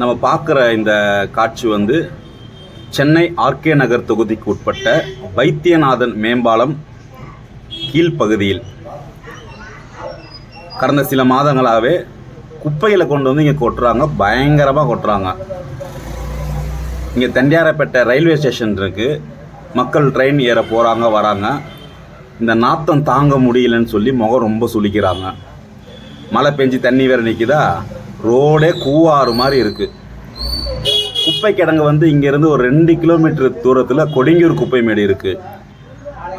நம்ம பார்க்குற இந்த காட்சி வந்து சென்னை ஆர்கே நகர் தொகுதிக்கு உட்பட்ட வைத்தியநாதன் மேம்பாலம் கீழ்ப்பகுதியில். கடந்த சில மாதங்களாகவே குப்பைகளை கொண்டு வந்து இங்கே கொட்டுறாங்க பயங்கரமாக கொட்டுறாங்க. இங்கே தண்டியாரப்பேட்டை ரயில்வே ஸ்டேஷன் இருக்குது மக்கள் ட்ரெயின் ஏற போகிறாங்க வராங்க. இந்த நாத்தம் தாங்க முடியலன்னு சொல்லி முகம் ரொம்ப சுளிக்கிறாங்க. மழை பெஞ்சு தண்ணி வேறு நிற்குதா ரோடே கூவாறு மாதிரி இருக்குது குப்பை கிடங்கு வந்து இங்கேருந்து ஒரு ரெண்டு கிலோமீட்டர் தூரத்தில் கொடிங்கூர் குப்பை மேடு இருக்குது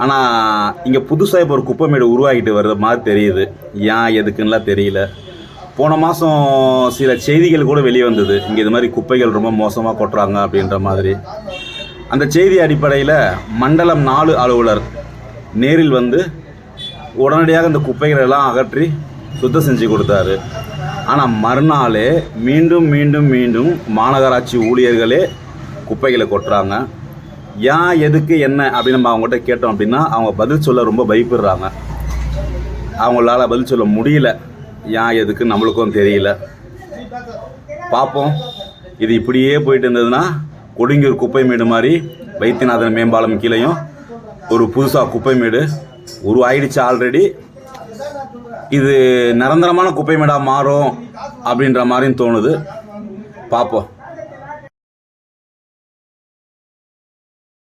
ஆனால் இங்கே புதுசாக இப்போ ஒரு குப்பை மேடு உருவாகிட்டு வர்ற மாதிரி தெரியுது. ஏன் எதுக்குன்னுலாம் தெரியல. போன மாதம் சில செய்திகள் கூட வெளியே வந்தது. இங்கே இது மாதிரி குப்பைகள் ரொம்ப மோசமாக கொட்டுறாங்க அப்படின்ற மாதிரி. அந்த செய்தி அடிப்படையில் மண்டலம் நாலு அலுவலர் நேரில் வந்து உடனடியாக இந்த குப்பைகளை எல்லாம் அகற்றி சுத்தம் செஞ்சு கொடுத்தாரு. ஆனால் மறுநாளே மீண்டும் மீண்டும் மீண்டும் மாநகராட்சி ஊழியர்களே குப்பைகளை கொட்டுறாங்க. ஏன் எதுக்கு என்ன அப்படின்னு நம்ம அவங்ககிட்ட கேட்டோம் அப்படின்னா அவங்க பதில் சொல்ல ரொம்ப பயப்படுறாங்க. அவங்களால பதில் சொல்ல முடியல. ஏன் எதுக்கு நம்மளுக்கும் தெரியல. பார்ப்போம் இது இப்படியே போயிட்டு இருந்ததுன்னா கொடுங்கியூர் குப்பை மேடு மாதிரி வைத்தியநாதன் மேம்பாலம் கீழேயும் ஒரு புதுசாக குப்பை மேடு உருவாயிடுச்சு ஆல்ரெடி இது நிரந்தரமான குப்பை மேடாக மாறும் அப்படின்ற மாதிரியும் தோணுது. பார்ப்போம்